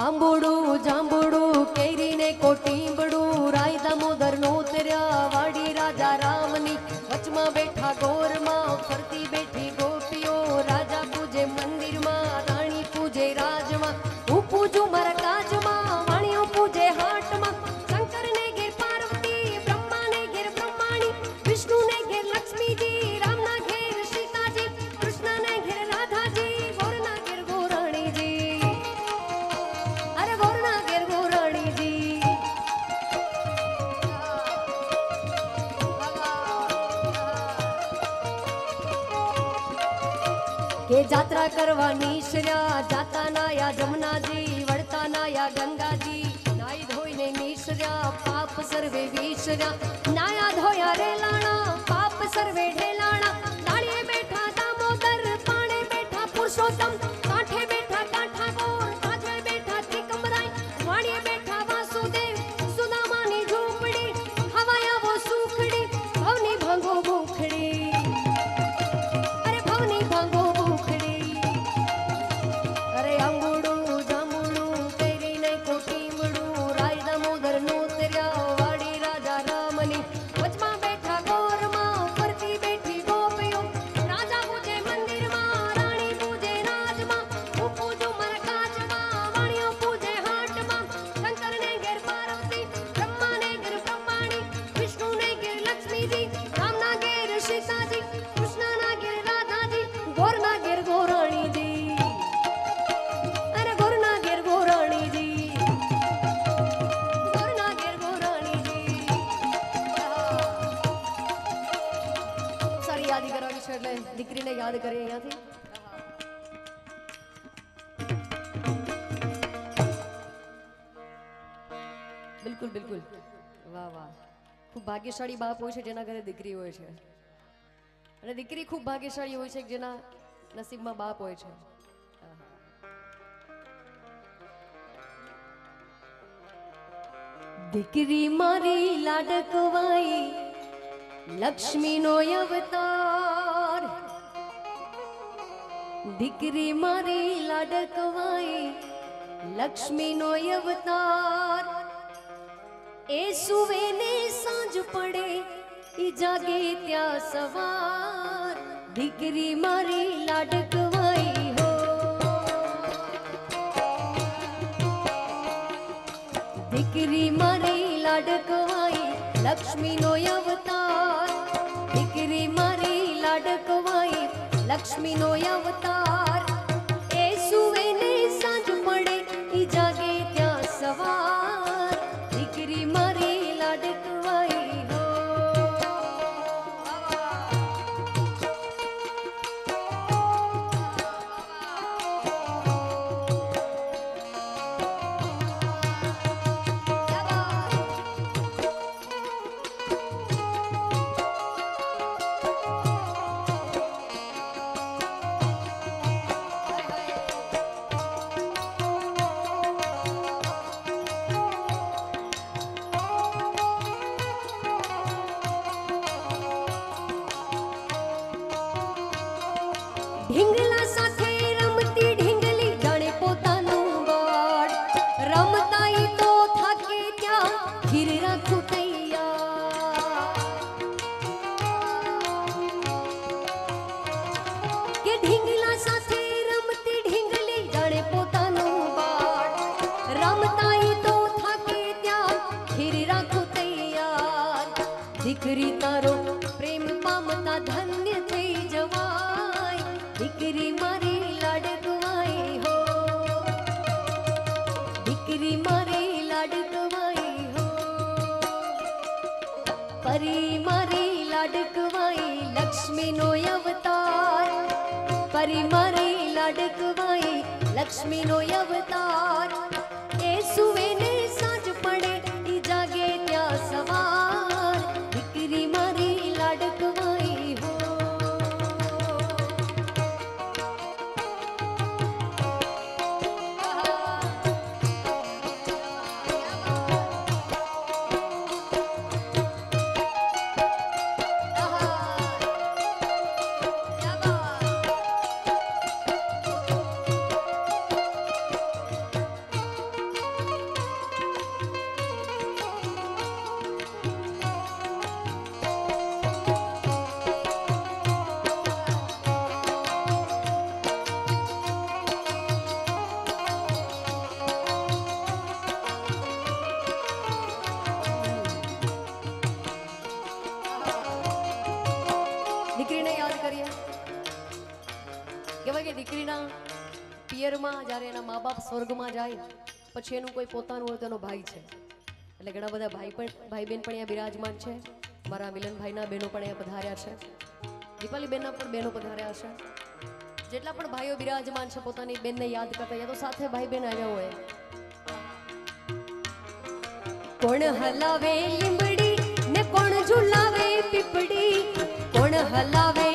આંબુડું જાંબોડું કેરીને કોટીંબડું. રાય દામોદર નો ઉતર્યા વાડી રાજા રામની. વચમાં બેઠા ગોરમાં ફરતી બેઠી ગોપીઓ. રાજા પૂજે મંદિરમાં, રાણી પૂજે રાજમાં. હું પૂજું મારા કાજમાં. કે જાત્રા કરવાની નીસર્યા જાતા નાયા જમનાજી વળતા નાયા ગંગાજી. નાઈ ધોઈને નીસર્યા, પાપ સર્વે વિસર્યા. નાયા ધોયા રેલાણા, પાપ સર્વે ઢેલાણા છે એટલે દીકરીને યાદ કરીએ અહીંયાથી. બિલકુલ બિલકુલ. વાહ વાહ. ખૂબ ભાગ્યશાળી બાપ હોય છે જેના ઘરે દીકરી હોય છે. અને દીકરી ખૂબ ભાગ્યશાળી હોય છે જેના નસીબમાં બાપ હોય છે. દીકરી મારી લાડકવાઈ લક્ષ્મીનો અવતાર. દીકરી મારી લાડકવાઈ, લક્ષ્મીનો અવતાર. એ સુવેને સાંજ પડે, ઈ જાગે ત્યાં સવાર. દીકરી મારી લાડકવાઈ દીકરી મારી લાડકવાઈ, લક્ષ્મીનો અવતાર. દીકરી લક્ષ્મીનો અવતાર ઢીંગલા સાથે લક્ષ્મીનો અવતાર. પરી મારી લાડકવાઈ લક્ષ્મીનો અવતાર. એ સુવે કહેવાય કે દીકરીના પિયરમાં જ્યારે એના મા બાપ સ્વર્ગમાં જાય, પછી એનું કોઈ પોતાનું હોય તેનો ભાઈ છે. એટલે ઘણા બધા ભાઈ પણ ભાઈ બહેન પણ અહીંયા બિરાજમાન છે. મારા મિલનભાઈના બહેનો પણ અહીંયા પધાર્યા છે. દીપાલીબેનના પણ બહેનો પધાર્યા છે. જેટલા પણ ભાઈઓ બિરાજમાન છે, પોતાની બેનને યાદ કરતા યા તો સાથે ભાઈ બહેન આવ્યા હોય. કોણ હલાવે લીમડી ને કોણ ઝુલાવે પીપડી કોણ હલાવે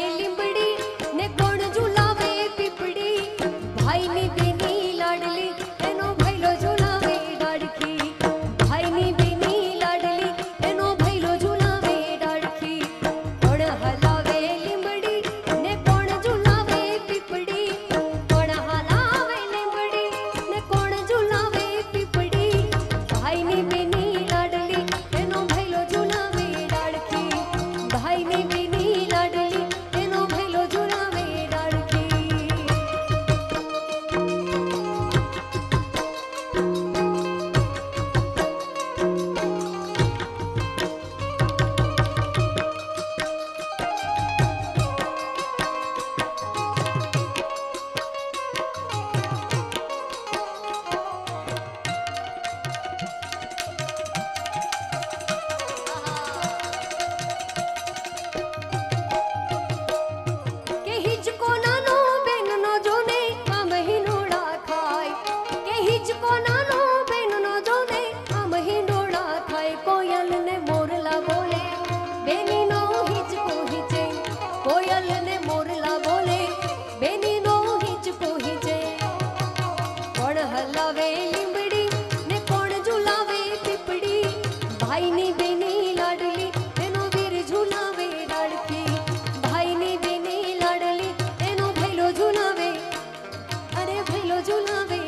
রজুলাবে